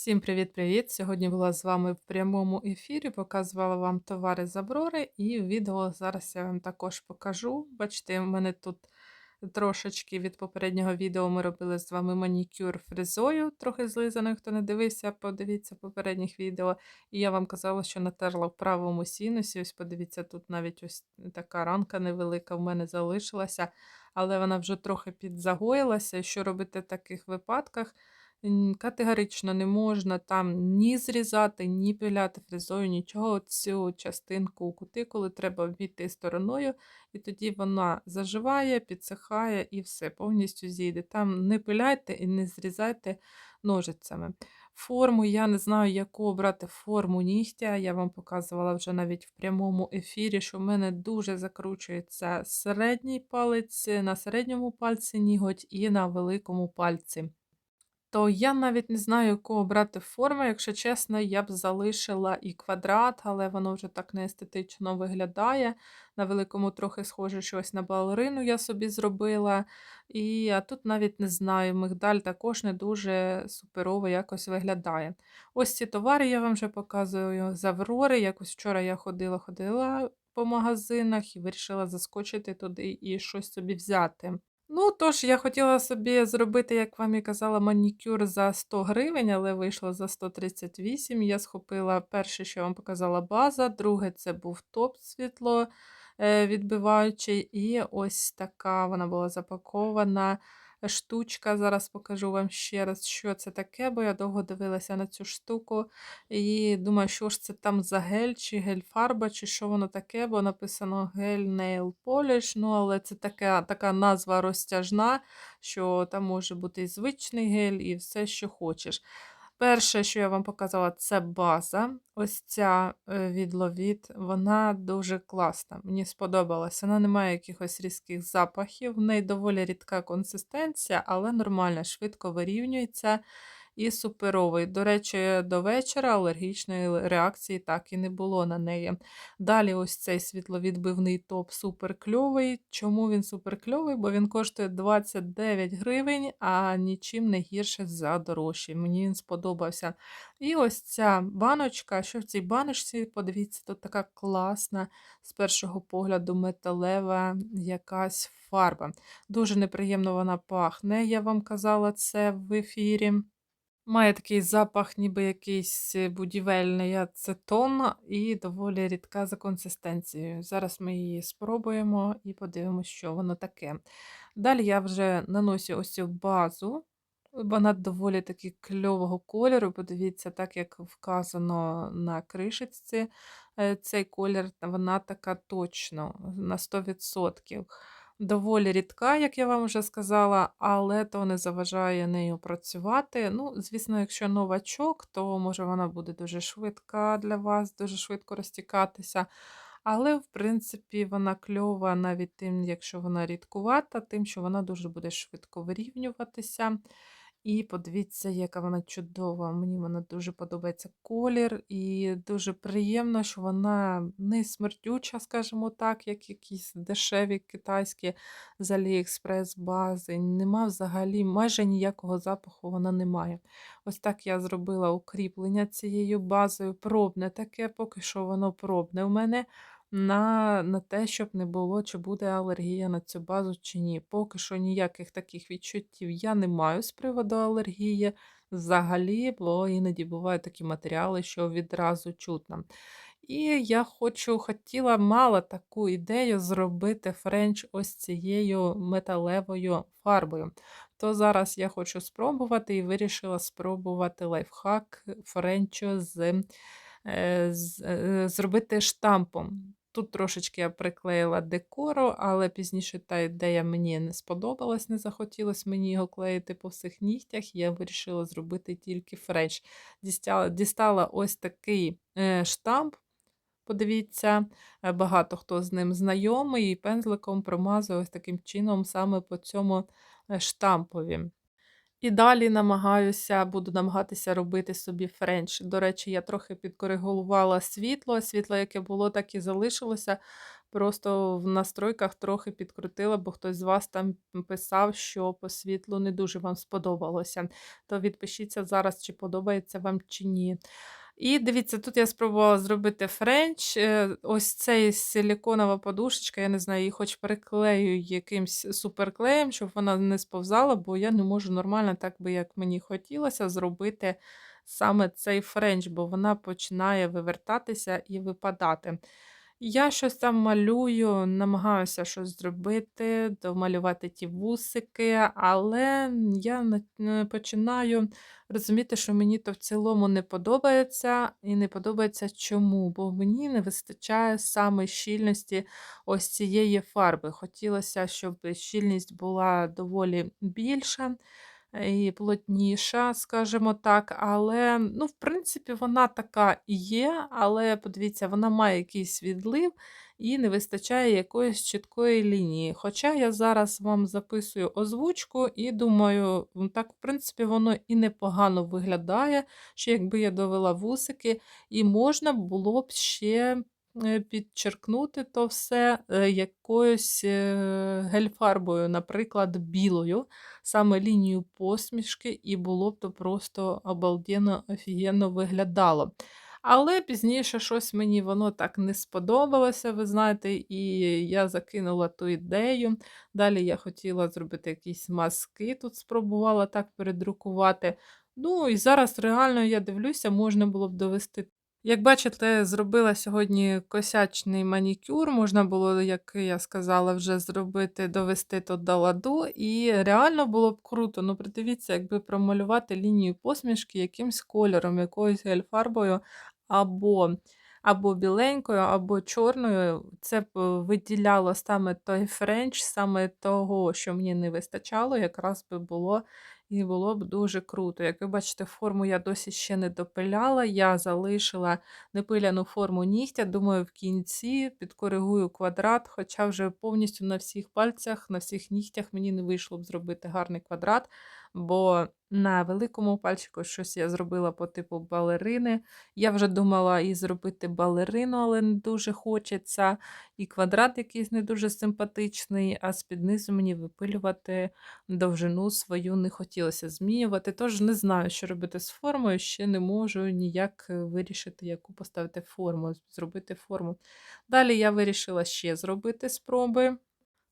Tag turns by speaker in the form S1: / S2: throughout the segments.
S1: Всім привіт-привіт! Сьогодні була з вами в прямому ефірі, показувала вам товари з Аврори, і відео зараз я вам також покажу. Бачите, в мене тут трошечки від попереднього відео ми робили з вами манікюр фрезою, трохи злизаною, хто не дивився, подивіться попередніх відео. І я вам казала, що натерла в правому сінусі. Ось подивіться, тут навіть ось така ранка невелика в мене залишилася, але вона вже трохи підзагоїлася. Що робити в таких випадках? Категорично не можна там ні зрізати, ні пиляти фрезою, нічого. Цю частинку кутикули треба обійти стороною, і тоді вона заживає, підсихає і все, повністю зійде. Там не пиляйте і не зрізайте ножицями. Форму я не знаю, яку обрати форму нігтя. Я вам показувала вже навіть в прямому ефірі, що в мене дуже закручується середній палець на середньому пальці ніготь і на великому пальці. То я навіть не знаю, яку обрати форму. Якщо чесно, я б залишила і квадрат, але воно вже так неестетично виглядає. На великому трохи схоже щось на балерину я собі зробила. І а тут навіть не знаю, мигдаль також не дуже суперово якось виглядає. Ось ці товари я вам вже показую з Аврори. Якось вчора я ходила-ходила по магазинах і вирішила заскочити туди і щось собі взяти. Ну, тож, я хотіла собі зробити, як вам і казала, манікюр за 100 гривень, але вийшло за 138. Я схопила перше, що я вам показала, база, друге це був топ світло е, відбиваючий, і ось така вона була запакована штучка. Зараз покажу вам ще раз, що це таке, бо я довго дивилася на цю штуку. І думаю, що ж це там за гель, чи гель-фарба, чи що воно таке, бо написано гель Nail Polish, ну, але це така, така назва розтяжна, що там може бути і звичний гель, і все, що хочеш. Перше, що я вам показала, це база. Ось ця е, від Ловіт, вона дуже класна. Мені сподобалась. Вона не має якихось різких запахів, в неї доволі рідка консистенція, але нормальна, швидко вирівнюється і суперовий. До речі, до вечора алергічної реакції так і не було на неї. Далі, ось цей світловідбивний топ суперкльовий. Чому він суперкльовий? Бо він коштує 29 гривень, а нічим не гірше за дорожчий. Мені він сподобався. І ось ця баночка, що в цій баночці, подивіться, тут така класна, з першого погляду, металева якась фарба. Дуже неприємно вона пахне, я вам казала це в ефірі. Має такий запах, ніби якийсь е, будівельний ацетон, і доволі рідка за консистенцією. Зараз ми її спробуємо і подивимося, що воно таке. Далі я вже наношу ось цю базу. Вона доволі таки кльового кольору. Подивіться, так як вказано на кришечці, е, цей колір, вона така точно на 100%. Доволі рідка, як я вам вже сказала, але то не заважає нею працювати. Ну, звісно, якщо новачок, то може вона буде дуже швидка для вас, дуже швидко розтікатися. Але, в принципі, вона кльова навіть тим, якщо вона рідкувата, тим, що вона дуже буде швидко вирівнюватися. І подивіться, яка вона чудова. Мені вона дуже подобається колір, і дуже приємно, що вона не смердюча, скажімо так, як якісь дешеві китайські з Аліекспрес бази. Нема взагалі майже ніякого запаху вона не має. Ось так я зробила укріплення цією базою. Пробне таке, поки що воно пробне в мене на на те, щоб не було, чи буде алергія на цю базу, чи ні. Поки що ніяких таких відчуттів я не маю з приводу алергії взагалі, бо іноді бувають такі матеріали, що відразу чутно. І я хочу, хотіла, мала таку ідею зробити френч ось цією металевою фарбою. То зараз я хочу спробувати і вирішила спробувати лайфхак френчу з, е, з, е, зробити штампом. Тут трошечки я приклеїла декору, але пізніше та ідея мені не сподобалась, не захотілося мені його клеїти по всіх нігтях. Я вирішила зробити тільки френч. Дістала, дістала ось такий е, штамп. Подивіться, е, багато хто з ним знайомий, і пензликом промазую ось таким чином саме по цьому е, штампові. І далі намагаюся, буду намагатися робити собі френч. До речі, я трохи підкоригувала світло. Світло, яке було, так і залишилося. Просто в настройках трохи підкрутила, бо хтось з вас там писав, що по світлу не дуже вам сподобалося. То відпишіться зараз, чи подобається вам чи ні. І дивіться, тут я спробувала зробити френч. Е, ось цей силіконова подушечка, я не знаю, її хоч переклею якимсь суперклеєм, щоб вона не сповзала, бо я не можу нормально, так би як мені хотілося, зробити саме цей френч, бо вона починає вивертатися і випадати. Я щось там малюю, намагаюся щось зробити, домалювати ті вусики, але я на- починаю розуміти, що мені то в цілому не подобається, і не подобається чому, бо мені не вистачає саме щільності ось цієї фарби. Хотілося, щоб щільність була доволі більша і плотніша, скажімо так. Але, ну, в принципі, вона така і є, але подивіться, вона має якийсь відлив і не вистачає якоїсь чіткої лінії. Хоча я зараз вам записую озвучку і думаю, так, в принципі, воно і непогано виглядає, що якби я довела вусики, і можна було б ще. Е, Підчеркнути то все е, якоюсь е, гель-фарбою, наприклад, білою саме лінію посмішки, і було б то просто обалденно, офігенно виглядало. Але пізніше щось мені воно так не сподобалося, ви знаєте, і я закинула ту ідею. Далі я хотіла зробити якісь маски, тут спробувала так передрукувати. Ну і зараз реально я дивлюся, можна було б довести як бачите, зробила сьогодні косячний манікюр. Можна було, як я сказала, вже зробити, довести то до ладу, і реально було б круто. Ну, придивіться, якби промалювати лінію посмішки якимсь кольором, якоюсь гель-фарбою, або або біленькою, або чорною. Це б виділяло саме той френч, саме того, що мені не вистачало, якраз би було і було б дуже круто. Як ви бачите, форму я досі ще не допиляла. Я залишила непиляну форму нігтя. Думаю, в кінці підкоригую квадрат, хоча вже повністю на всіх пальцях, на всіх нігтях мені не вийшло б зробити гарний квадрат, бо на великому пальчику щось я зробила по типу балерини. Я вже думала і зробити балерину, але не дуже хочеться. І квадрат якийсь не дуже симпатичний, а з-під низу мені випилювати довжину свою не хотілося змінювати. Тож не знаю, що робити з формою, ще не можу ніяк вирішити, яку поставити форму, зробити форму. Далі я вирішила ще зробити спроби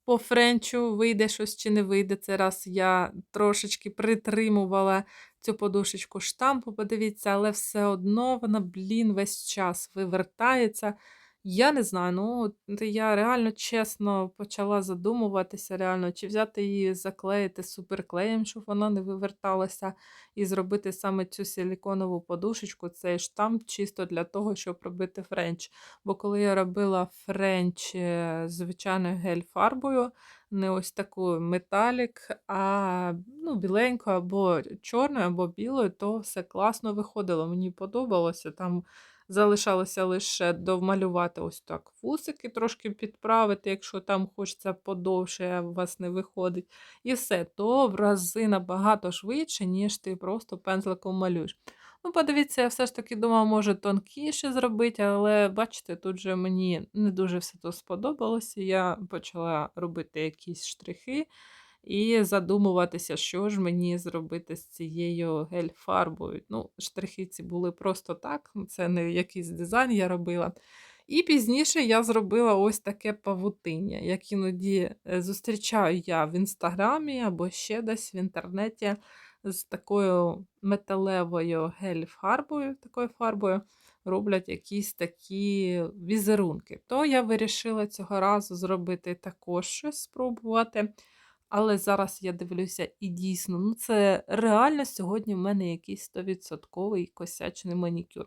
S1: по френчу, вийде щось чи не вийде. Це раз я трошечки притримувала цю подушечку штампу, подивіться, але все одно вона, блін, весь час вивертається. Я не знаю, ну я реально чесно почала задумуватися, реально, чи взяти її, заклеїти суперклеєм, щоб вона не виверталася, і зробити саме цю силіконову подушечку, цей штамп, чисто для того, щоб робити френч. Бо коли я робила френч е, звичайною гель-фарбою, не ось таку металік, а ну, біленькою або чорною, або білою, то все класно виходило. Мені подобалося. Там залишалося лише довмалювати ось так вусики, трошки підправити, якщо там хочеться подовше, а у вас не виходить. І все, то в рази набагато швидше, ніж ти просто пензликом малюєш. Ну, подивіться, я все ж таки думала, може тонкіше зробити, але бачите, тут же мені не дуже все то сподобалося. Я почала робити якісь штрихи і задумуватися, що ж мені зробити з цією гель-фарбою. Ну, штрихи ці були просто так, це не якийсь дизайн я робила. І пізніше я зробила ось таке павутиння, як іноді е, зустрічаю я в інстаграмі або ще десь в інтернеті з такою металевою гель-фарбою, такою фарбою. Роблять якісь такі візерунки. То я вирішила цього разу зробити також щось спробувати. Але зараз я дивлюся, і дійсно, ну це реально сьогодні в мене якийсь 100% косячний манікюр.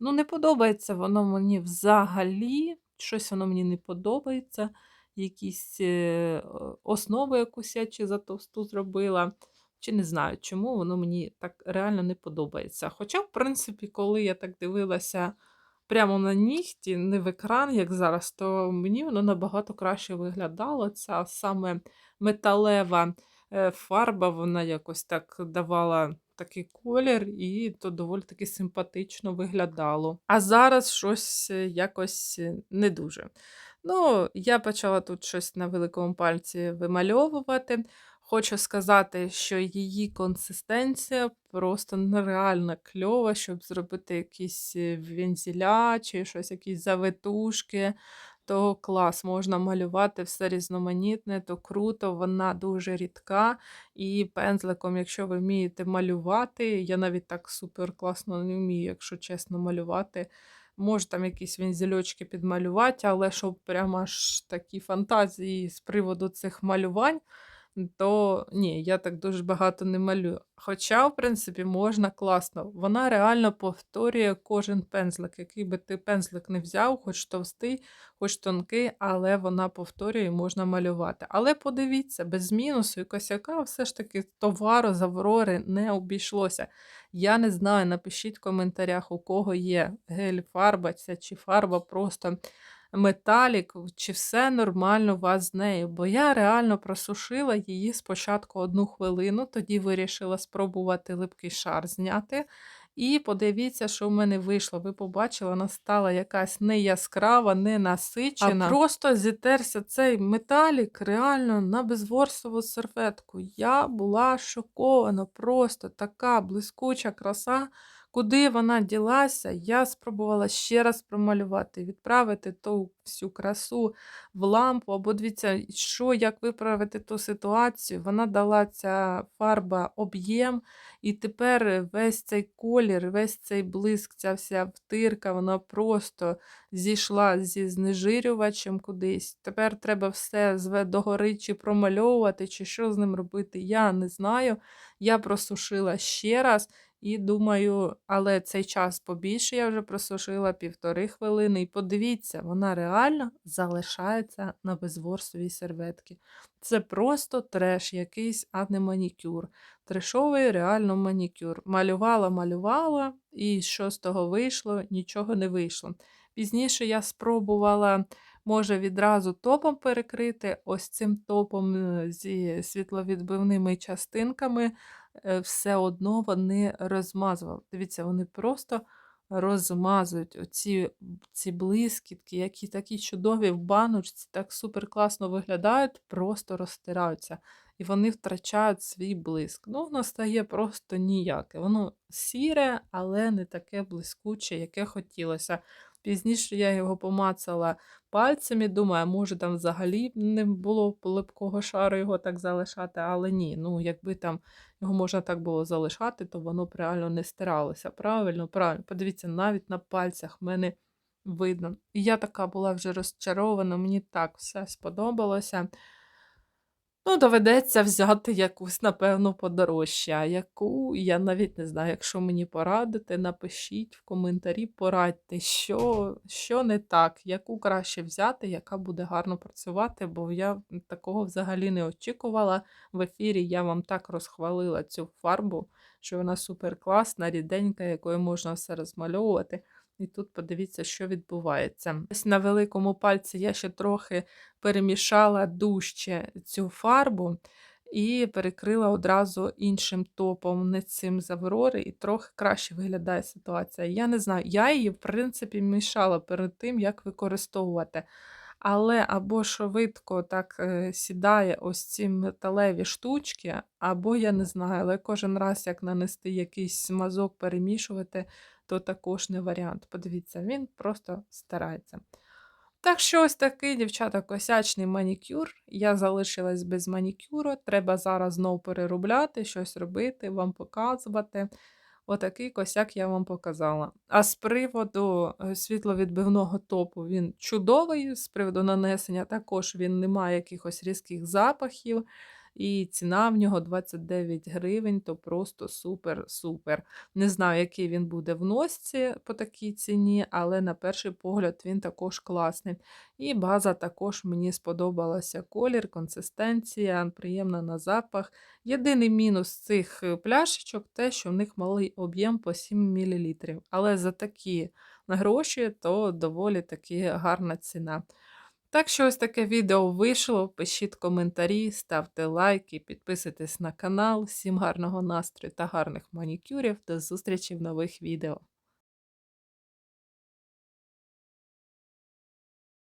S1: Ну, не подобається воно мені взагалі, щось воно мені не подобається. Якісь е, основи якусь я чи за товсту зробила. Чи не знаю, чому воно мені так реально не подобається. Хоча, в принципі, коли я так дивилася прямо на нігті, не в екран, як зараз, то мені воно набагато краще виглядало. Ця саме металева е, фарба, вона якось так давала такий колір, і то доволі таки симпатично виглядало. А зараз щось е, якось е, не дуже. Ну, я почала тут щось на великому пальці вимальовувати. Хочу сказати, що її консистенція просто нереально кльова, щоб зробити якісь е, вензеля чи щось, якісь завитушки. То клас, можна малювати все різноманітне, то круто, вона дуже рідка. І пензликом, якщо ви вмієте малювати, я навіть так супер класно не вмію, якщо чесно малювати. Можу там якісь вензельочки підмалювати, але щоб прямо аж такі фантазії з приводу цих малювань, то ні, я так дуже багато не малюю. Хоча, в принципі, можна класно. Вона реально повторює кожен пензлик. Який би ти пензлик не взяв, хоч товстий, хоч тонкий, але вона повторює і можна малювати. Але подивіться, без мінусу і косяка все ж таки товару з Аврори не обійшлося. Я не знаю, напишіть в коментарях, у кого є гель-фарба ця чи фарба просто металік, чи все нормально у вас з нею. Бо я реально просушила її спочатку одну хвилину, тоді вирішила спробувати липкий шар зняти. І подивіться, що в мене вийшло. Ви побачили, вона стала якась не яскрава, не насичена. А просто зітерся цей металік реально на безворсову серветку. Я була шокована, просто така блискуча краса. Куди вона ділася, я спробувала ще раз промалювати, відправити ту всю красу в лампу, або дивіться, що, як виправити ту ситуацію. Вона дала ця фарба об'єм, і тепер весь цей колір, весь цей блиск, ця вся втирка, вона просто зійшла зі знежирювачем кудись. Тепер треба все догори чи промальовувати, чи що з ним робити, я не знаю. Я просушила ще раз. І думаю, але цей час побільше я вже просушила півтори хвилини. І подивіться, вона реально залишається на безворсовій серветці. Це просто треш, якийсь, а не манікюр. Трешовий реально манікюр. Малювала, малювала, і що з того вийшло, нічого не вийшло. Пізніше я спробувала, може, відразу топом перекрити, ось цим топом е, зі світловідбивними частинками. Е, все одно вони розмазували. Дивіться, вони просто розмазують оці ці блискітки, які такі чудові в баночці, так супер класно виглядають, просто розтираються. І вони втрачають свій блиск. Ну, воно стає просто ніяке. Воно сіре, але не таке блискуче, яке хотілося. Пізніше я його помацала пальцями, думаю, може там взагалі не було липкого шару його так залишати, але ні. Ну, якби там його можна так було залишати, то воно реально не стиралося. Правильно, правильно. Подивіться, навіть на пальцях в мене видно. І я така була вже розчарована, мені так все сподобалося. Ну, доведеться взяти якусь, напевно, подорожче. А яку, я навіть не знаю, якщо мені порадити, напишіть в коментарі, порадьте, що що не так, яку краще взяти, яка буде гарно працювати, бо я такого взагалі не очікувала. В ефірі я вам так розхвалила цю фарбу, що вона супер класна, ріденька, якою можна все розмальовувати. І тут подивіться, що відбувається. Ось на великому пальці я ще трохи перемішала дужче цю фарбу і перекрила одразу іншим топом, не цим з Аврори, і трохи краще виглядає ситуація. Я не знаю, я її, в принципі, мішала перед тим, як використовувати. Але або швидко так е, сідає ось ці металеві штучки, або я не знаю, але кожен раз, як нанести якийсь смазок, перемішувати, то також не варіант. Подивіться, він просто старається. Так що, ось такий, дівчата, косячний манікюр. Я залишилась без манікюру. Треба зараз знову переробляти, щось робити, вам показувати. Отакий косяк я вам показала. А з приводу е, світловідбивного топу він чудовий, з приводу нанесення також він не має якихось різких запахів. І ціна в нього 29 гривень, то просто супер-супер. Не знаю, який він буде в носці по такій ціні, але на перший погляд він також класний. І база також мені сподобалася колір, консистенція, приємна на запах. Єдиний мінус цих е, пляшечок те, що в них малий об'єм по 7 мл. Але за такі гроші то доволі таки гарна ціна. Так що ось таке відео вийшло. Пишіть коментарі, ставте лайки, підписуйтесь на канал. Всім гарного настрою та гарних манікюрів. До зустрічі в нових відео.